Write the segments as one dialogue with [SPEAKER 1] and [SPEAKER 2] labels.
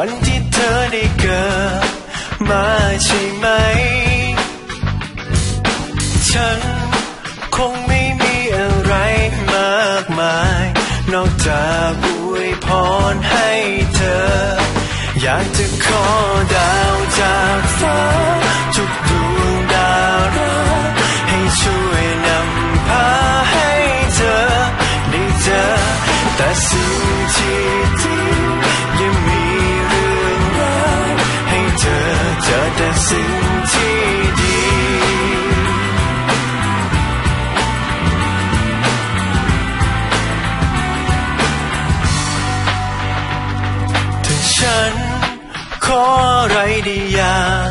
[SPEAKER 1] ันที่เธอได้เกิดมาใช่ไหม ฉันคงไม่มีอะไรมากมาย นอกจากอวยพรให้เธอ อยากจะขอดาวจากฟ้าทุกดวงดาวรักให้ช่วยนำพาให้เธอ ได้เจอแต่สิ่งที่ดี สิ่งที่ดีถ้าฉันขออะไรได้อย่าง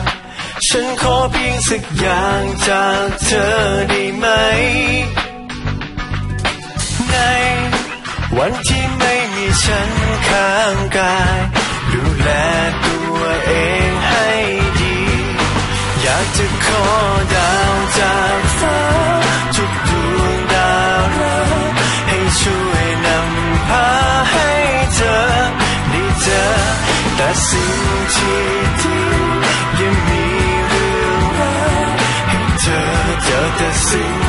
[SPEAKER 1] ฉันขอเพียงสักอย่างจากเธอได้ไหม ในวันที่ไม่มีฉันข้างกาย ดาวจากฟ้าทุกดวงดาวรักให้ช่วยนำพาให้เธอได้เจอแต่สิ่งที่ดียังมีเรื่องรายให้เธอเจอแต่สิ่ง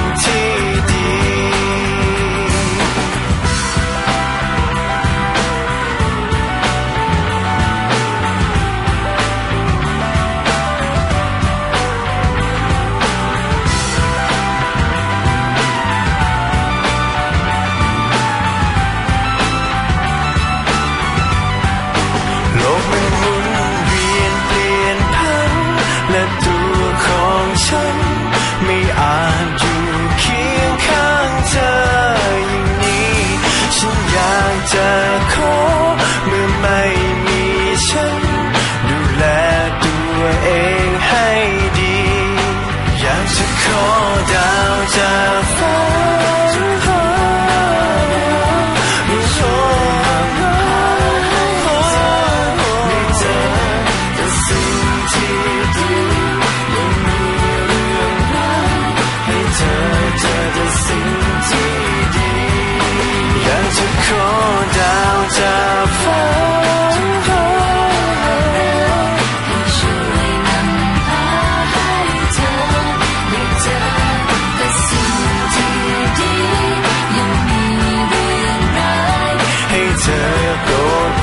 [SPEAKER 1] ากจะ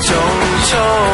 [SPEAKER 1] มีเ